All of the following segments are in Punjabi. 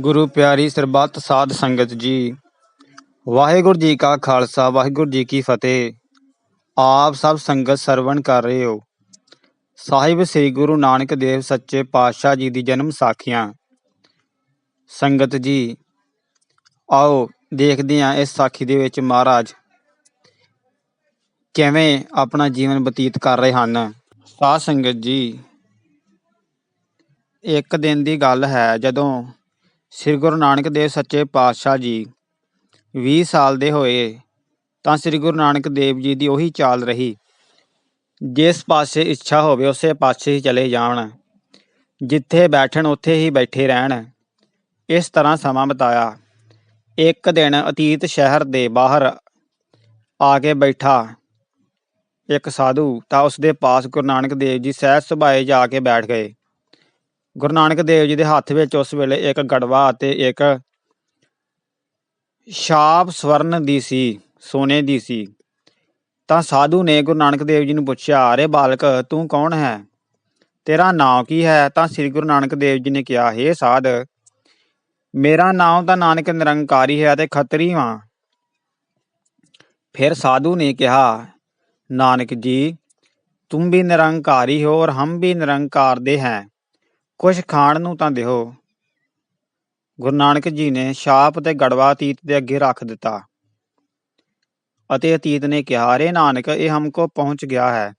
ਗੁਰੂ ਪਿਆਰੀ ਸਰਬੱਤ ਸਾਧ ਸੰਗਤ ਜੀ, ਵਾਹਿਗੁਰੂ ਜੀ ਕਾ ਖਾਲਸਾ, ਵਾਹਿਗੁਰੂ ਜੀ ਕੀ ਫਤਿਹ। ਆਪ ਸਭ ਸੰਗਤ ਸਰਵਣ ਕਰ ਰਹੇ ਹੋ। ਸਾਹਿਬ ਸ੍ਰੀ ਗੁਰੂ ਨਾਨਕ ਦੇਵ ਸੱਚੇ ਪਾਤਸ਼ਾਹ ਜੀ ਦੀ ਜਨਮ ਸਾਖੀਆਂ। ਸੰਗਤ ਜੀ, ਆਓ ਦੇਖਦੇ ਹਾਂ ਇਸ ਸਾਖੀ ਦੇ ਵਿੱਚ ਮਹਾਰਾਜ ਕਿਵੇਂ ਆਪਣਾ ਜੀਵਨ ਬਤੀਤ ਕਰ ਰਹੇ ਹਨ। ਸਾਧ ਸੰਗਤ ਜੀ, ਇੱਕ ਦਿਨ ਦੀ ਗੱਲ ਹੈ, ਜਦੋਂ ਸ੍ਰੀ ਗੁਰੂ ਨਾਨਕ ਦੇਵ ਸੱਚੇ ਪਾਤਸ਼ਾਹ ਜੀ 20 ਸਾਲ ਦੇ ਹੋਏ, ਤਾਂ ਸ੍ਰੀ ਗੁਰੂ ਨਾਨਕ ਦੇਵ ਜੀ ਦੀ ਉਹੀ ਚਾਲ ਰਹੀ। ਜਿਸ ਪਾਸੇ ਇੱਛਾ ਹੋਵੇ, ਉਸੇ ਪਾਸੇ ਹੀ ਚਲੇ ਜਾਣ। ਜਿੱਥੇ ਬੈਠਣ, ਉੱਥੇ ਹੀ ਬੈਠੇ ਰਹਿਣ। ਇਸ ਤਰ੍ਹਾਂ ਸਮਾਂ ਬਤਾਇਆ। ਇੱਕ ਦਿਨ ਅਤੀਤ ਸ਼ਹਿਰ ਦੇ ਬਾਹਰ ਆ ਕੇ ਬੈਠਾ ਇੱਕ ਸਾਧੂ, ਤਾਂ ਉਸ ਦੇ ਪਾਸ ਗੁਰੂ ਨਾਨਕ ਦੇਵ ਜੀ ਸਹਿਜ ਸੁਭਾਏ ਜਾ ਕੇ ਬੈਠ ਗਏ। ਗੁਰੂ ਨਾਨਕ ਦੇਵ ਜੀ ਦੇ ਹੱਥ ਵਿੱਚ ਉਸ ਵੇਲੇ ਇੱਕ ਗੜਵਾ ਅਤੇ ਇੱਕ ਛਾਪ ਸਵਰਨ ਦੀ ਸੀ, ਸੋਨੇ ਦੀ ਸੀ। ਤਾਂ ਸਾਧੂ ਨੇ ਗੁਰੂ ਨਾਨਕ ਦੇਵ ਜੀ ਨੂੰ ਪੁੱਛਿਆ, ਅਰੇ ਬਾਲਕ, ਤੂੰ ਕੌਣ ਹੈ? ਤੇਰਾ ਨਾਮ ਕੀ ਹੈ? ਤਾਂ ਸ੍ਰੀ ਗੁਰੂ ਨਾਨਕ ਦੇਵ ਜੀ ਨੇ ਕਿਹਾ, ਹੇ ਸਾਧ, ਮੇਰਾ ਨਾਮ ਤਾਂ ਨਾਨਕ ਨਿਰੰਕਾਰੀ ਹੈ ਅਤੇ ਖੱਤਰੀ ਹਾਂ ਫਿਰ ਸਾਧੂ ਨੇ ਕਿਹਾ, ਨਾਨਕ ਜੀ ਤੁਮ ਵੀ ਨਿਰੰਕਾਰੀ ਹੋ ਔਰ ਹਮ ਵੀ ਨਿਰੰਕਾਰ ਦੇ ਹੈ। ਕੁਛ ਖਾਣ ਨੂੰ ਤਾਂ ਦਿਓ। ਗੁਰੂ ਨਾਨਕ ਜੀ ਨੇ ਛਾਪ ਤੇ ਗੜਵਾ ਅਤੀਤ ਦੇ ਅੱਗੇ ਰੱਖ ਦਿੱਤਾ। ਅਤੇ ਅਤੀਤ ਨੇ ਕਿਹਾ ਰੇ ਨਾਨਕ, ਇਹ ਹਮਕੋ ਪਹੁੰਚ ਗਿਆ ਹੈ।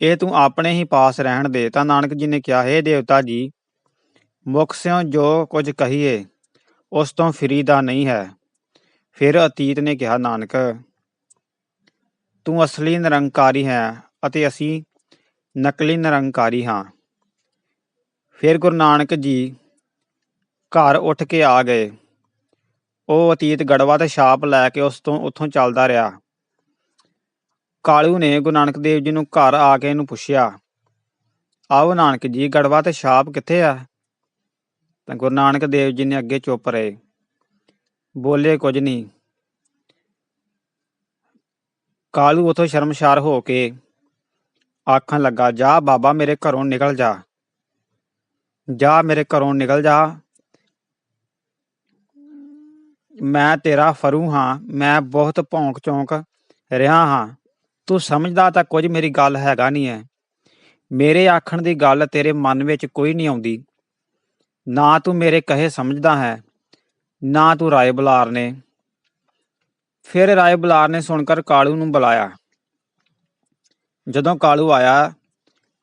ਇਹ ਤੂੰ ਆਪਣੇ ਹੀ ਪਾਸ ਰਹਿਣ ਦੇ। ਤਾਂ ਨਾਨਕ ਜੀ ਨੇ ਕਿਹਾ, ਹੈ ਦੇਵਤਾ ਜੀ, ਮੁਖ ਸਿਓ ਜੋ ਕੁਝ ਕਹੀਏ, ਉਸ ਤੋਂ ਫਰੀਦਾ ਨਹੀਂ ਹੈ। ਫਿਰ ਅਤੀਤ ਨੇ ਕਿਹਾ, ਨਾਨਕ, ਤੂੰ ਅਸਲੀ ਨਿਰੰਕਾਰੀ ਹੈ ਅਤੇ ਅਸੀਂ ਨਕਲੀ ਨਿਰੰਕਾਰੀ ਹਾਂ। ਫਿਰ ਗੁਰੂ ਨਾਨਕ ਜੀ ਘਰ ਉੱਠ ਕੇ ਆ ਗਏ। ਉਹ ਅਤੀਤ ਗੜਵਾ ਤੇ ਛਾਪ ਲੈ ਕੇ ਉਸ ਤੋਂ ਉੱਥੋਂ ਚੱਲਦਾ ਰਿਹਾ। ਕਾਲੂ ਨੇ ਗੁਰੂ ਨਾਨਕ ਦੇਵ ਜੀ ਨੂੰ ਘਰ ਆ ਕੇ ਇਹਨੂੰ ਪੁੱਛਿਆ, ਆਓ ਨਾਨਕ ਜੀ, ਗੜਵਾ ਤੇ ਛਾਪ ਕਿੱਥੇ ਆ? ਤਾਂ ਗੁਰੂ ਨਾਨਕ ਦੇਵ ਜੀ ਨੇ ਅੱਗੇ ਚੁੱਪ ਰਹੇ। ਬੋਲੇ, ਕੁਝ ਨਹੀਂ। ਕਾਲੂ ਉਥੋਂ ਸ਼ਰਮਸ਼ਾਰ ਹੋ ਕੇ ਆਖਣ ਲੱਗਾ, ਜਾ ਬਾਬਾ, ਮੇਰੇ ਘਰੋਂ ਨਿਕਲ ਜਾ। ਜਾ ਮੇਰੇ ਘਰੋਂ ਨਿਕਲ ਜਾ। ਮੈਂ ਤੇਰਾ ਫਰੂ ਹਾਂ। ਮੈਂ ਬਹੁਤ ਭੌਂਕ ਚੌਂਕ ਰਿਹਾ ਹਾਂ। ਤੂੰ ਸਮਝਦਾ ਤਾਂ ਕੁਝ ਮੇਰੀ ਗੱਲ ਹੈਗਾ ਨਹੀਂ ਹੈ ਮੇਰੇ ਆਖਣ ਦੀ ਗੱਲ ਤੇਰੇ ਮਨ ਵਿੱਚ ਕੋਈ ਨਹੀਂ ਆਉਂਦੀ। ਨਾ ਤੂੰ ਮੇਰੇ ਕਹੇ ਸਮਝਦਾ ਹੈ, ਨਾ ਤੂੰ ਰਾਏ ਬੁਲਾਰ ਨੇ। ਫਿਰ ਰਾਏ ਬੁਲਾਰ ਨੇ ਸੁਣ ਕਰ ਕਾਲੂ ਨੂੰ ਬੁਲਾਇਆ। ਜਦੋਂ ਕਾਲੂ ਆਇਆ,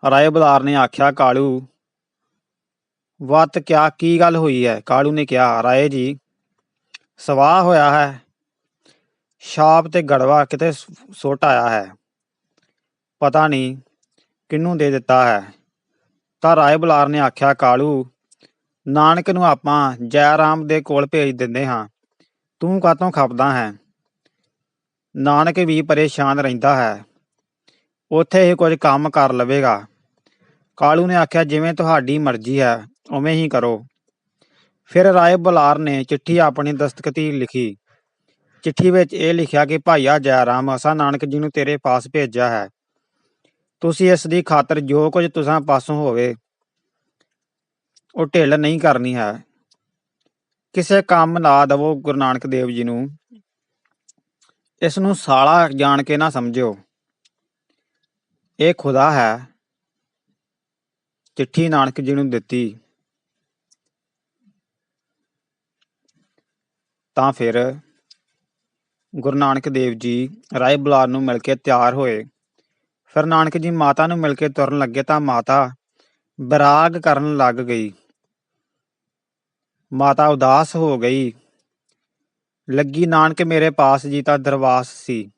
ਰਾਏ ਬੁਲਾਰ ਨੇ ਆਖਿਆ, ਕਾਲੂ ਵਤ ਕਿਆ, ਕੀ ਗੱਲ ਹੋਈ ਹੈ ਕਾਲੂ ਨੇ ਕਿਹਾ, ਰਾਏ ਜੀ, ਸਵਾਹ ਹੋਇਆ ਹੈ। ਛਾਪ ਤੇ ਗੜਵਾ ਕਿਤੇ ਸੁੱਟ ਆਇਆ ਹੈ। ਪਤਾ ਨਹੀਂ ਕਿਹਨੂੰ ਦੇ ਦਿੱਤਾ ਹੈ। ਤਾਂ ਰਾਏ ਬੁਲਾਰ ਨੇ ਆਖਿਆ, ਕਾਲੂ, ਨਾਨਕ ਨੂੰ ਆਪਾਂ ਜੈ ਰਾਮ ਦੇ ਕੋਲ ਭੇਜ ਦਿੰਦੇ ਹਾਂ। ਤੂੰ ਕਾਤੋਂ ਖਪਦਾ ਹੈ? ਨਾਨਕ ਵੀ ਪਰੇਸ਼ਾਨ ਰਹਿੰਦਾ ਹੈ। ਉੱਥੇ ਹੀ ਕੁਝ ਕੰਮ ਕਰ ਲਵੇਗਾ। ਕਾਲੂ ਨੇ ਆਖਿਆ, ਜਿਵੇਂ ਤੁਹਾਡੀ ਮਰਜ਼ੀ ਹੈ। ਉਵੇਂ ਹੀ ਕਰੋ। ਫਿਰ ਰਾਏ ਬੁਲਾਰ ਨੇ ਚਿੱਠੀ ਆਪਣੀ ਦਸਤਖਤੀ ਲਿਖੀ। ਚਿੱਠੀ ਵਿੱਚ ਇਹ ਲਿਖਿਆ ਕਿ, ਭਾਈਆ ਜੈਰਾਮ, ਅਸਾਂ ਨਾਨਕ ਜੀ ਨੂੰ ਤੇਰੇ ਪਾਸ ਭੇਜਿਆ ਹੈ। ਤੁਸੀਂ ਇਸ ਦੀ ਖਾਤਰ ਜੋ ਕੁਝ ਤੁਸਾਂ ਪਾਸੋਂ ਹੋਵੇ, ਉਹ ਢਿੱਲ ਨਹੀਂ ਕਰਨੀ ਹੈ। ਕਿਸੇ ਕੰਮ ਨਾ ਦਵੋ ਗੁਰੂ ਨਾਨਕ ਦੇਵ ਜੀ ਨੂੰ। ਇਸ ਨੂੰ ਸਾਲਾ ਜਾਣ ਕੇ ਨਾ ਸਮਝਿਓ। ਇਹ ਖੁਦਾ ਹੈ। ਚਿੱਠੀ ਨਾਨਕ ਜੀ ਨੂੰ ਦਿੱਤੀ। ਤਾਂ ਫਿਰ ਗੁਰੂ ਨਾਨਕ ਦੇਵ ਜੀ ਰਾਏ ਬੁਲਾਰ ਨੂੰ ਮਿਲ ਕੇ ਤਿਆਰ ਹੋਏ। ਫਿਰ ਨਾਨਕ ਜੀ ਮਾਤਾ ਨੂੰ ਮਿਲ ਕੇ ਤੁਰਨ ਲੱਗੇ ਤਾਂ ਮਾਤਾ ਬਰਾਗ ਕਰਨ ਲੱਗ ਗਈ। ਮਾਤਾ ਉਦਾਸ ਹੋ ਗਈ। ਲੱਗੀ, ਨਾਨਕ ਮੇਰੇ ਪਾਸ ਜੀ ਤਾਂ ਦਰਵਾਸ ਸੀ।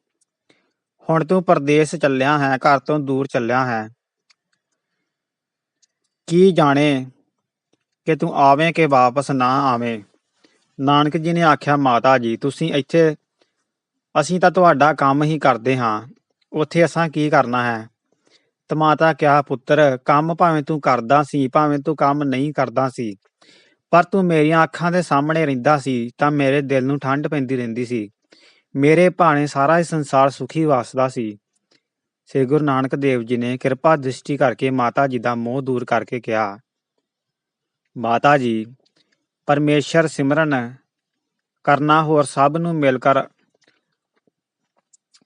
ਹੁਣ ਤੂੰ ਪਰਦੇਸ ਚੱਲਿਆ ਹੈ, ਘਰ ਤੋਂ ਦੂਰ ਚੱਲਿਆ ਹੈ। ਕੀ ਜਾਣੇ ਕਿ ਤੂੰ ਆਵੇਂ ਕਿ ਵਾਪਸ ਨਾ ਆਵੇਂ? ਨਾਨਕ ਜੀ ਨੇ ਆਖਿਆ, ਮਾਤਾ ਜੀ, ਤੁਸੀਂ ਇੱਥੇ, ਅਸੀਂ ਤਾਂ ਤੁਹਾਡਾ ਕੰਮ ਹੀ ਕਰਦੇ ਹਾਂ। ਉੱਥੇ ਅਸਾਂ ਕੀ ਕਰਨਾ ਹੈ? ਤਾਂ ਮਾਤਾ ਕਿਹਾ, ਪੁੱਤਰ, ਕੰਮ ਭਾਵੇਂ ਤੂੰ ਕਰਦਾ ਸੀ, ਭਾਵੇਂ ਤੂੰ ਕੰਮ ਨਹੀਂ ਕਰਦਾ ਸੀ, ਪਰ ਤੂੰ ਮੇਰੀਆਂ ਅੱਖਾਂ ਦੇ ਸਾਹਮਣੇ ਰਹਿੰਦਾ ਸੀ, ਤਾਂ ਮੇਰੇ ਦਿਲ ਨੂੰ ਠੰਡ ਪੈਂਦੀ ਰਹਿੰਦੀ ਸੀ। ਮੇਰੇ ਭਾਣੇ ਸਾਰਾ ਹੀ ਸੰਸਾਰ ਸੁਖੀ ਵਸਦਾ ਸੀ। ਸ੍ਰੀ ਗੁਰੂ ਨਾਨਕ ਦੇਵ ਜੀ ਨੇ ਕਿਰਪਾ ਦ੍ਰਿਸ਼ਟੀ ਕਰਕੇ ਮਾਤਾ ਜੀ ਦਾ ਮੋਹ ਦੂਰ ਕਰਕੇ ਕਿਹਾ, ਮਾਤਾ ਜੀ ਪਰਮੇਸ਼ਰ ਸਿਮਰਨ ਕਰਨਾ ਹੋਰ ਸਭ ਨੂੰ ਮਿਲ ਕਰ,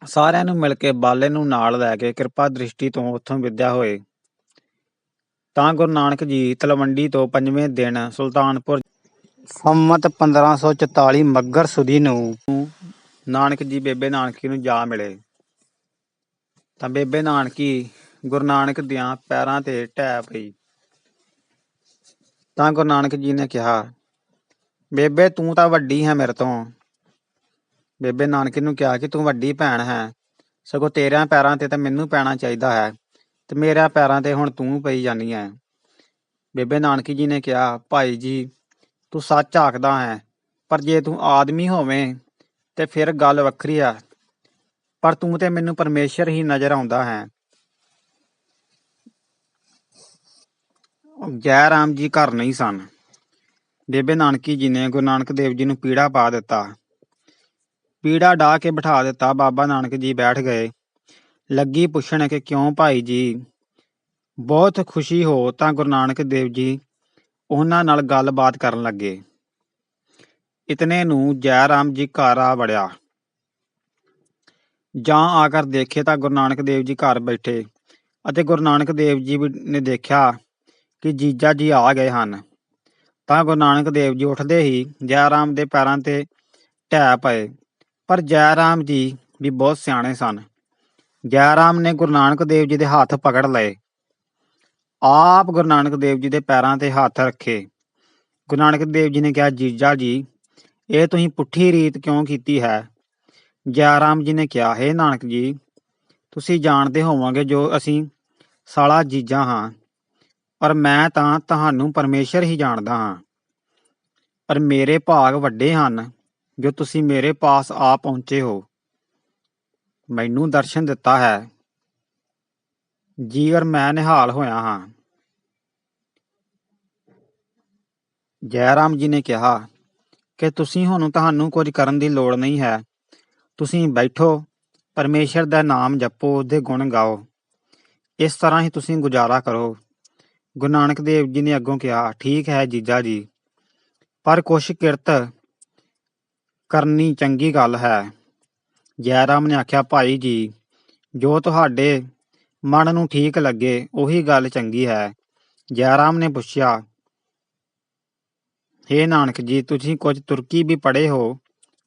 ਸਾਰਿਆਂ ਨੂੰ ਮਿਲ ਕੇ ਬਾਲੇ ਨੂੰ ਨਾਲ ਲੈ ਕੇ ਕਿਰਪਾ ਦ੍ਰਿਸ਼ਟੀ ਤੋਂ ਉੱਥੋਂ ਵਿਦਿਆ ਹੋਏ। ਤਾਂ ਗੁਰੂ ਨਾਨਕ ਜੀ ਤਲਵੰਡੀ ਤੋਂ ਪੰਜਵੇਂ ਦਿਨ ਸੁਲਤਾਨਪੁਰ ਸੰਮਤ 1544 ਮੱਗਰ ਸੁਦੀ ਨੂੰ ਨਾਨਕ ਜੀ ਬੇਬੇ ਨਾਨਕੀ ਨੂੰ ਜਾ ਮਿਲੇ। ਤਾਂ ਬੇਬੇ ਨਾਨਕੀ ਗੁਰੂ ਨਾਨਕ ਦਿਆਂ ਪੈਰਾਂ ਤੇ ਟਹਿ ਪਈ। ਤਾਂ ਗੁਰੂ ਨਾਨਕ ਜੀ ਨੇ ਕਿਹਾ ਬੇਬੇ, ਤੂੰ ਤਾਂ ਵੱਡੀ ਹੈ ਮੇਰੇ ਤੋਂ। ਬੇਬੇ ਨਾਨਕੀ ਨੂੰ ਕਿਹਾ ਕਿ ਤੂੰ ਵੱਡੀ ਭੈਣ ਹੈ। ਸਗੋਂ ਤੇਰਿਆਂ ਪੈਰਾਂ ਤੇ ਤਾਂ ਮੈਨੂੰ ਪੈਣਾ ਚਾਹੀਦਾ ਹੈ ਤੇ ਮੇਰਿਆਂ ਪੈਰਾਂ ਤੇ ਹੁਣ ਤੂੰ ਪਈ ਜਾਨੀ ਹੈ। ਬੇਬੇ ਨਾਨਕੀ ਜੀ ਨੇ ਕਿਹਾ, ਭਾਈ ਜੀ, ਤੂੰ ਸੱਚ ਆਖਦਾ ਹੈ, ਪਰ ਜੇ ਤੂੰ ਆਦਮੀ ਹੋਵੇਂ ਤੇ ਫਿਰ ਗੱਲ ਵੱਖਰੀ ਆ, ਪਰ ਤੂੰ ਤੇ ਮੈਨੂੰ ਪਰਮੇਸ਼ਰ ਹੀ ਨਜ਼ਰ ਆਉਂਦਾ ਹੈ। ਜੈ ਰਾਮ ਜੀ ਘਰ ਨਹੀਂ ਸਨ। ਬੇਬੇ ਨਾਨਕੀ ਜੀ ਨੇ ਗੁਰੂ ਨਾਨਕ ਦੇਵ ਜੀ ਨੂੰ ਪੀੜਾ ਪਾ ਦਿੱਤਾ। ਪੀੜਾ ਢਾ ਕੇ ਬਿਠਾ ਦਿੱਤਾ। ਬਾਬਾ ਨਾਨਕ ਜੀ ਬੈਠ ਗਏ। ਲੱਗੀ ਪੁੱਛਣ ਕਿ ਕਿਉਂ ਭਾਈ ਜੀ? ਬਹੁਤ ਖੁਸ਼ੀ ਹੋ ਤਾਂ ਗੁਰੂ ਨਾਨਕ ਦੇਵ ਜੀ ਉਹਨਾਂ ਨਾਲ ਗੱਲਬਾਤ ਕਰਨ ਲੱਗੇ। ਇਤਨੇ ਨੂੰ ਜੈ ਰਾਮ ਜੀ ਘਰ ਆ ਵੜਿਆ। ਜਾਂ ਆ ਕਰ ਦੇਖੇ ਤਾਂ ਗੁਰੂ ਨਾਨਕ ਦੇਵ ਜੀ ਘਰ ਬੈਠੇ ਅਤੇ ਗੁਰੂ ਨਾਨਕ ਦੇਵ ਜੀ ਵੀ ਨੇ ਦੇਖਿਆ ਕਿ ਜੀਜਾ ਜੀ ਆ ਗਏ ਹਨ। ਤਾਂ ਗੁਰੂ ਨਾਨਕ ਦੇਵ ਜੀ ਉੱਠਦੇ ਹੀ ਜੈ ਰਾਮ ਦੇ ਪੈਰਾਂ ਤੇ ਢਹਿ ਪਏ। ਪਰ ਜੈ ਰਾਮ ਜੀ ਵੀ ਬਹੁਤ ਸਿਆਣੇ ਸਨ। ਜੈ ਰਾਮ ਨੇ ਗੁਰੂ ਨਾਨਕ ਦੇਵ ਜੀ ਦੇ ਹੱਥ ਪਕੜ ਲਏ। ਆਪ ਗੁਰੂ ਨਾਨਕ ਦੇਵ ਜੀ ਦੇ ਪੈਰਾਂ ਤੇ ਹੱਥ ਰੱਖੇ। ਗੁਰੂ ਨਾਨਕ ਦੇਵ ਜੀ ਨੇ ਕਿਹਾ, ਜੀਜਾ ਜੀ, ਇਹ ਤੁਸੀਂ ਪੁੱਠੀ ਰੀਤ ਕਿਉਂ ਕੀਤੀ ਹੈ? ਜੈ ਰਾਮ ਜੀ ਨੇ ਕਿਹਾ, ਹੈ ਨਾਨਕ ਜੀ, ਤੁਸੀਂ ਜਾਣਦੇ ਹੋਵੋਗੇ ਜੋ ਅਸੀਂ ਸਾਲਾ ਜੀਜਾ ਹਾਂ। ਪਰ ਮੈਂ ਤਾਂ ਤੁਹਾਨੂੰ ਪਰਮੇਸ਼ਰ ਹੀ ਜਾਣਦਾ ਹਾਂ। ਪਰ ਮੇਰੇ ਭਾਗ ਵੱਡੇ ਹਨ, ਜੋ ਤੁਸੀਂ ਮੇਰੇ ਪਾਸ ਆ ਪਹੁੰਚੇ ਹੋ। ਮੈਨੂੰ ਦਰਸ਼ਨ ਦਿੱਤਾ ਹੈ। ਜੀ ਔਰ ਮੈਂ ਨਿਹਾਲ ਹੋਇਆ ਹਾਂ। ਜੈ ਰਾਮ ਜੀ ਨੇ ਕਿਹਾ, ਕਿ ਤੁਸੀਂ ਹੁਣ ਤੁਹਾਨੂੰ ਕੁਝ ਕਰਨ ਦੀ ਲੋੜ ਨਹੀਂ ਹੈ। ਤੁਸੀਂ ਬੈਠੋ, ਪਰਮੇਸ਼ਰ ਦਾ ਨਾਮ ਜਪੋ, ਉਹਦੇ ਗੁਣ ਗਾਓ। ਇਸ ਤਰ੍ਹਾਂ ਹੀ ਤੁਸੀਂ ਗੁਜ਼ਾਰਾ ਕਰੋ। ਗੁਰੂ ਨਾਨਕ ਦੇਵ ਜੀ ਨੇ ਅੱਗੋਂ ਕਿਹਾ, ਠੀਕ ਹੈ ਜੀਜਾ ਜੀ, ਪਰ ਕੁਛ ਕਿਰਤ ਕਰਨੀ ਚੰਗੀ ਗੱਲ ਹੈ। ਜੈਰਾਮ ਨੇ ਆਖਿਆ, ਭਾਈ ਜੀ, ਜੋ ਤੁਹਾਡੇ ਮਨ ਨੂੰ ਠੀਕ ਲੱਗੇ, ਉਹੀ ਗੱਲ ਚੰਗੀ ਹੈ। ਜੈਰਾਮ ਨੇ ਪੁੱਛਿਆ, ਹੇ ਨਾਨਕ ਜੀ, ਤੁਸੀਂ ਕੁਝ ਤੁਰਕੀ ਵੀ ਪੜ੍ਹੇ ਹੋ?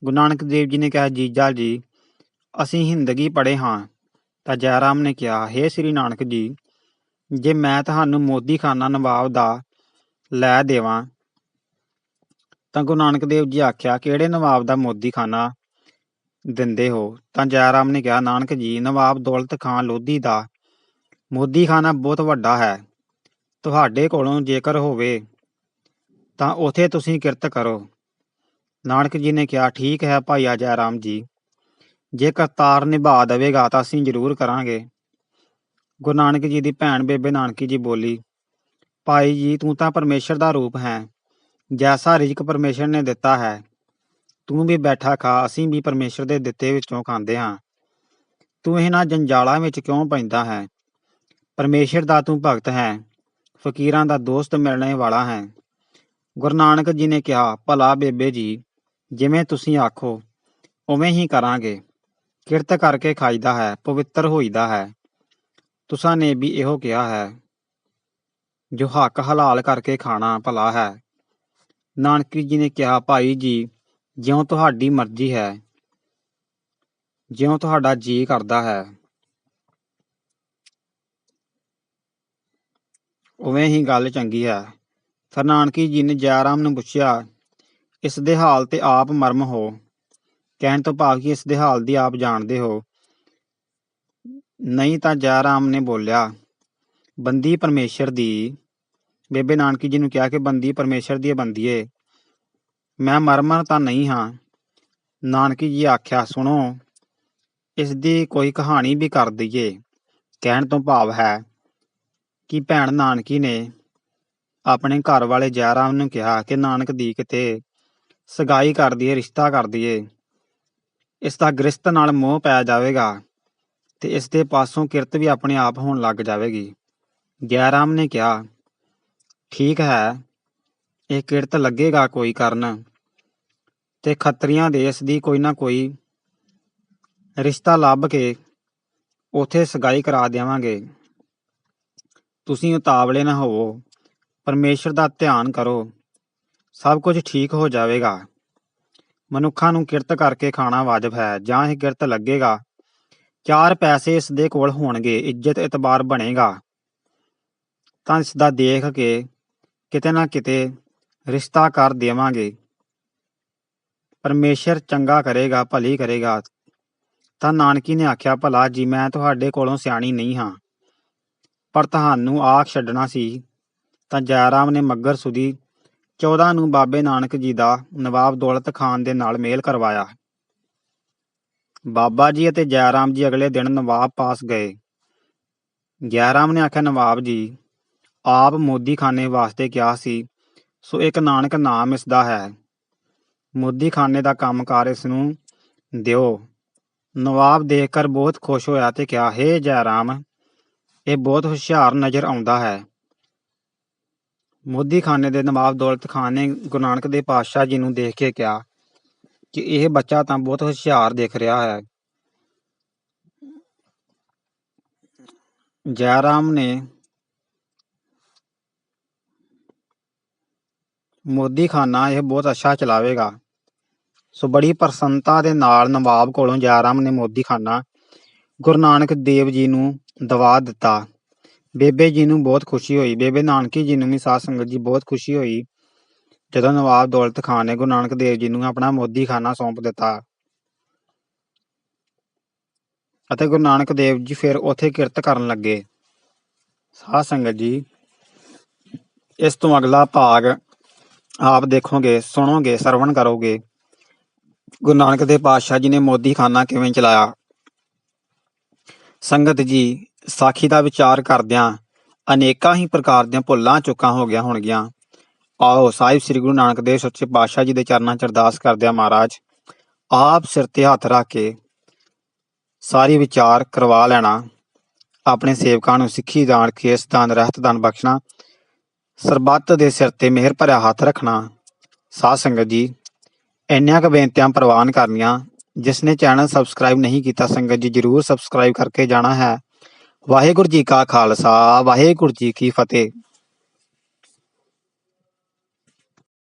ਗੁਰੂ ਨਾਨਕ ਦੇਵ ਜੀ ਨੇ ਕਿਹਾ, ਜੀਜਾ ਜੀ, ਅਸੀਂ ਹਿੰਦਗੀ ਪੜ੍ਹੇ ਹਾਂ। ਤਾਂ ਜੈਰਾਮ ਨੇ ਕਿਹਾ, ਹੇ ਸ੍ਰੀ ਨਾਨਕ ਜੀ ਜੇ ਮੈਂ ਤੁਹਾਨੂੰ ਮੋਦੀ ਖਾਨਾ ਨਵਾਬ ਦਾ ਲੈ ਦੇਵਾਂ, ਤਾਂ ਗੁਰੂ ਨਾਨਕ ਦੇਵ ਜੀ ਆਖਿਆ, ਕਿਹੜੇ ਨਵਾਬ ਦਾ ਮੋਦੀਖਾਨਾ ਦਿੰਦੇ ਹੋ? ਤਾਂ ਜੈਰਾਮ ਨੇ ਕਿਹਾ, ਨਾਨਕ ਜੀ, ਨਵਾਬ ਦੌਲਤ ਖਾਨ ਲੋਧੀ ਦਾ ਮੋਦੀ ਖਾਨਾ ਬਹੁਤ ਵੱਡਾ ਹੈ। ਤੁਹਾਡੇ ਕੋਲੋਂ ਜੇਕਰ ਹੋਵੇ ਤਾਂ ਉਥੇ ਤੁਸੀਂ ਕਿਰਤ ਕਰੋ। ਨਾਨਕ ਜੀ ਨੇ ਕਿਹਾ, ਠੀਕ ਹੈ ਭਾਈ ਜੈ ਰਾਮ ਜੀ ਜੇ ਕਰਤਾਰ ਨਿਭਾ ਦੇਵੇਗਾ ਤਾਂ ਅਸੀਂ ਜ਼ਰੂਰ ਕਰਾਂਗੇ। ਗੁਰੂ ਨਾਨਕ ਜੀ ਦੀ ਭੈਣ ਬੇਬੇ ਨਾਨਕੀ ਜੀ ਬੋਲੀ, ਭਾਈ ਜੀ, ਤੂੰ ਤਾਂ ਪਰਮੇਸ਼ਰ ਦਾ ਰੂਪ ਹੈ, ਜੈਸਾ ਰਿਜ਼ਕ ਪਰਮੇਸ਼ਰ ਨੇ ਦਿੱਤਾ ਹੈ। ਤੂੰ ਵੀ ਬੈਠਾ ਖਾ, ਅਸੀਂ ਵੀ ਪਰਮੇਸ਼ਰ ਦੇ ਦਿੱਤੇ ਵਿੱਚੋਂ ਖਾਂਦੇ ਹਾਂ। ਤੂੰ ਇਹਨਾਂ ਜੰਜਾਲਾਂ ਵਿੱਚ ਕਿਉਂ ਪੈਂਦਾ ਹੈ? ਪਰਮੇਸ਼ਰ ਦਾ ਤੂੰ ਭਗਤ ਹੈ, ਫਕੀਰਾਂ ਦਾ ਦੋਸਤ ਮਿਲਣੇ ਵਾਲਾ ਹੈ। ਗੁਰੂ ਨਾਨਕ ਜੀ ਨੇ ਕਿਹਾ, ਭਲਾ ਬੇਬੇ ਜੀ, ਜਿਵੇਂ ਤੁਸੀਂ ਆਖੋ, ਉਵੇਂ ਹੀ ਕਰਾਂਗੇ। ਕਿਰਤ ਕਰਕੇ ਖਾਈਦਾ ਹੈ, ਪਵਿੱਤਰ ਹੋਈਦਾ ਹੈ। ਤੁਸਾਂ ਨੇ ਵੀ ਇਹੋ ਕਿਹਾ ਹੈ, ਜੋ ਹੱਕ ਹਲਾਲ ਕਰਕੇ ਖਾਣਾ ਭਲਾ ਹੈ। ਨਾਨਕੀ ਜੀ ਨੇ ਕਿਹਾ, ਭਾਈ ਜੀ, ਜਿਉਂ ਤੁਹਾਡੀ ਮਰਜ਼ੀ ਹੈ, ਜਿਉਂ ਤੁਹਾਡਾ ਜੀ ਕਰਦਾ ਹੈ। ਉਵੇਂ ਹੀ ਗੱਲ ਚੰਗੀ ਹੈ। ਫਿਰ ਨਾਨਕੀ ਜੀ ਨੇ ਜੈਰਾਮ ਨੂੰ ਪੁੱਛਿਆ, ਇਸ ਦੇ ਹਾਲ ਤੇ ਆਪ ਮਰਮ ਹੋ? ਕਹਿਣ ਤੋਂ ਭਾਵ ਕਿ ਇਸ ਦੇ ਹਾਲ ਦੀ ਆਪ ਜਾਣਦੇ ਹੋ? ਨਹੀਂ ਤਾਂ ਜੈਰਾਮ ਨੇ ਬੋਲਿਆ, ਬੰਦੀ ਪਰਮੇਸ਼ਰ ਦੀ, ਬੇਬੇ ਨਾਨਕੀ ਜੀ ਨੂੰ ਕਿਹਾ ਕਿ ਬੰਦੀ ਪਰਮੇਸ਼ਰ ਦੀ ਬੰਦੀਏ ਮੈਂ ਮਰਮਰ ਤਾਂ ਨਹੀਂ ਹਾਂ। ਨਾਨਕੀ ਜੀ ਆਖਿਆ, ਸੁਣੋ, ਇਸ ਦੀ ਕੋਈ ਕਹਾਣੀ ਵੀ ਕਰ ਦਈਏ। ਕਹਿਣ ਤੋਂ ਭਾਵ ਹੈ ਕਿ ਭੈਣ ਨਾਨਕੀ ਨੇ ਆਪਣੇ ਘਰ ਵਾਲੇ ਜੈਰਾਮ ਨੂੰ ਕਿਹਾ ਕਿ ਨਾਨਕ ਦੀ ਕਿਤੇ ਸਗਾਈ ਕਰ ਦਈਏ, ਰਿਸ਼ਤਾ ਕਰ ਦਈਏ। ਇਸ ਦਾ ਗ੍ਰਸਤ ਨਾਲ ਮੋਹ ਪੈ ਜਾਵੇਗਾ। ਤੇ ਇਸ ਦੇ ਪਾਸੋਂ ਕਿਰਤ ਵੀ ਆਪਣੇ ਆਪ ਹੋਣ ਲੱਗ ਜਾਵੇਗੀ। ਜੈ ਰਾਮ ਨੇ ਕਿਹਾ, ਠੀਕ ਹੈ, ਇਹ ਕਿਰਤ ਲੱਗੇਗਾ ਕੋਈ ਕਰਨ। ਤੇ ਖੱਤਰੀਆਂ ਇਸ ਦੀ ਕੋਈ ਨਾ ਕੋਈ ਰਿਸ਼ਤਾ ਲੱਭ ਕੇ ਉਥੇ ਸਗਾਈ ਕਰਾ ਦੇਵਾਂਗੇ। ਤੁਸੀਂ ਉਤਾਵਲੇ ਨਾ ਹੋਵੋ, ਪਰਮੇਸ਼ਰ ਦਾ ਧਿਆਨ ਕਰੋ, ਸਭ ਕੁਝ ਠੀਕ ਹੋ ਜਾਵੇਗਾ। ਮਨੁੱਖਾਂ ਨੂੰ ਕਿਰਤ ਕਰਕੇ ਖਾਣਾ ਵਾਜਬ ਹੈ, ਜਾਂ ਇਹ ਕਿਰਤ ਲੱਗੇਗਾ ਚਾਰ ਪੈਸੇ ਇਸ ਦੇ ਕੋਲ ਹੋਣਗੇ, ਇੱਜ਼ਤ ਇਤਬਾਰ ਬਣੇਗਾ। ਤਾਂ ਇਸ ਦਾ ਦੇਖ ਕੇ ਕਿਤੇ ਨਾ ਕਿਤੇ ਰਿਸ਼ਤਾ ਕਰ ਦੇਵਾਂਗੇ। ਪਰਮੇਸ਼ਰ ਚੰਗਾ ਕਰੇਗਾ, ਭਲੀ ਕਰੇਗਾ। ਤਾਂ ਨਾਨਕੀ ਨੇ ਆਖਿਆ, ਭਲਾ ਜੀ, ਮੈਂ ਤੁਹਾਡੇ ਕੋਲੋਂ ਸਿਆਣੀ ਨਹੀਂ ਹਾਂ। ਪਰ ਤੁਹਾਨੂੰ ਆਖ ਛੱਡਣਾ ਸੀ ਤਾਂ ਜੈਰਾਮ ਨੇ ਮੱਗਰ ਸੁਦੀ 14 ਨੂੰ ਬਾਬੇ ਨਾਨਕ ਜੀ ਦਾ ਨਵਾਬ ਦੌਲਤ ਖਾਨ ਦੇ ਨਾਲ ਮੇਲ ਕਰਵਾਇਆ। ਬਾਬਾ ਜੀ ਅਤੇ ਜੈਰਾਮ ਜੀ ਅਗਲੇ ਦਿਨ ਨਵਾਬ ਪਾਸ ਗਏ। ਜੈਰਾਮ ਨੇ ਆਖਿਆ, ਨਵਾਬ ਜੀ, ਆਪ ਮੋਦੀਖਾਨੇ ਵਾਸਤੇ ਕਿਹਾ ਸੀ, ਸੋ ਇੱਕ ਨਾਨਕ ਨਾਮ ਇਸ ਦਾ ਹੈ। ਮੋਦੀਖਾਨੇ ਦਾ ਕੰਮਕਾਰ ਇਸ ਨੂੰ ਦਿਓ ਨਵਾਬ ਦੇਖ ਕਰ ਬਹੁਤ ਖੁਸ਼ ਹੋਇਆ ਤੇ ਕਿਹਾ, ਹੇ ਜੈਰਾਮ, ਇਹ ਬਹੁਤ ਹੁਸ਼ਿਆਰ ਨਜ਼ਰ ਆਉਂਦਾ ਹੈ। ਮੋਦੀ ਖਾਨੇ ਦੇ ਨਵਾਬ ਦੌਲਤ ਖਾਨ ਨੇ ਗੁਰੂ ਨਾਨਕ ਦੇ ਪਾਤਸ਼ਾਹ ਜੀ ਨੂੰ ਦੇਖ ਕੇ ਕਿਹਾ ਕਿ ਇਹ ਬੱਚਾ ਤਾਂ ਬਹੁਤ ਹੁਸ਼ਿਆਰ ਦਿਖ ਰਿਹਾ ਹੈ। ਜੈਰਾਮ ਨੇ ਮੋਦੀ ਖਾਨਾ ਇਹ ਬਹੁਤ ਅੱਛਾ ਚਲਾਵੇਗਾ। ਸੋ ਬੜੀ ਪ੍ਰਸੰਨਤਾ ਦੇ ਨਾਲ ਨਵਾਬ ਕੋਲੋਂ ਜੈਰਾਮ ਨੇ ਮੋਦੀ ਖਾਨਾ ਗੁਰੂ ਨਾਨਕ ਦੇਵ ਜੀ ਨੂੰ ਦਵਾ ਦਿੱਤਾ। ਬੇਬੇ ਜੀ ਨੂੰ ਬਹੁਤ ਖੁਸ਼ੀ ਹੋਈ। ਬੇਬੇ ਨਾਨਕੀ ਜੀ ਨੂੰ ਵੀ ਸਾਧ ਸੰਗਤ ਜੀ ਬਹੁਤ ਖੁਸ਼ੀ ਹੋਈ। ਜਦੋਂ ਨਵਾਬ ਦੌਲਤ ਖਾਨ ਨੇ ਗੁਰੂ ਨਾਨਕ ਦੇਵ ਜੀ ਨੂੰ ਆਪਣਾ ਮੋਦੀ ਖਾਨਾ ਸੌਂਪ ਦਿੱਤਾ ਅਤੇ ਗੁਰੂ ਨਾਨਕ ਦੇਵ ਜੀ ਫਿਰ ਉੱਥੇ ਕਿਰਤ ਕਰਨ ਲੱਗੇ। ਸਾਧ ਸੰਗਤ ਜੀ, ਇਸ ਤੋਂ ਅਗਲਾ ਭਾਗ ਆਪ ਦੇਖੋਗੇ, ਸੁਣੋਗੇ, ਸਰਵਣ ਕਰੋਗੇ। ਗੁਰੂ ਨਾਨਕ ਦੇਵ ਪਾਤਸ਼ਾਹ ਜੀ ਨੇ ਮੋਦੀ ਖਾਨਾ ਕਿਵੇਂ ਚਲਾਇਆ? ਸੰਗਤ ਜੀ, ਸਾਖੀ ਦਾ ਵਿਚਾਰ ਕਰਦਿਆਂ ਅਨੇਕਾਂ ਹੀ ਪ੍ਰਕਾਰ ਦੀਆਂ ਭੁੱਲਾਂ ਚੁੱਕਾਂ ਹੋ ਗਿਆ ਹੋਣਗੀਆਂ। ਆਓ ਸਾਹਿਬ ਸ੍ਰੀ ਗੁਰੂ ਨਾਨਕ ਦੇਵ ਸੱਚੇ ਪਾਤਸ਼ਾਹ ਜੀ ਦੇ ਚਰਨਾਂ 'ਚ ਅਰਦਾਸ ਕਰਦਿਆਂ ਮਹਾਰਾਜ। ਆਪ ਸਿਰ ਤੇ ਹੱਥ ਰੱਖ ਕੇ ਸਾਰੀ ਵਿਚਾਰ ਕਰਵਾ ਲੈਣਾ। ਆਪਣੇ ਸੇਵਕਾਂ ਨੂੰ ਸਿੱਖੀ ਦਾਨ ਕੇਸ ਦਾਨ, ਰਹਿਤ ਦਾਨ ਬਖਸ਼ਣਾ। ਸਰਬੱਤ ਦੇ ਸਿਰ ਤੇ ਮਿਹਰ ਭਰਿਆ ਹੱਥ ਰੱਖਣਾ। ਸਾਧ ਸੰਗਤ ਜੀ, ਇੰਨੀਆਂ ਕੁ ਬੇਨਤੀਆਂ ਪ੍ਰਵਾਨ ਕਰਨੀਆਂ। ਜਿਸ ਨੇ ਚੈਨਲ ਸਬਸਕ੍ਰਾਈਬ ਨਹੀਂ ਕੀਤਾ, ਸੰਗਤ ਜੀ ਜਰੂਰ ਸਬਸਕ੍ਰਾਈਬ ਕਰਕੇ ਜਾਣਾ ਹੈ। ਵਾਹਿਗੁਰੂ ਜੀ ਕਾ ਖਾਲਸਾ, ਵਾਹਿਗੁਰੂ ਜੀ ਕੀ ਫਤਿਹ।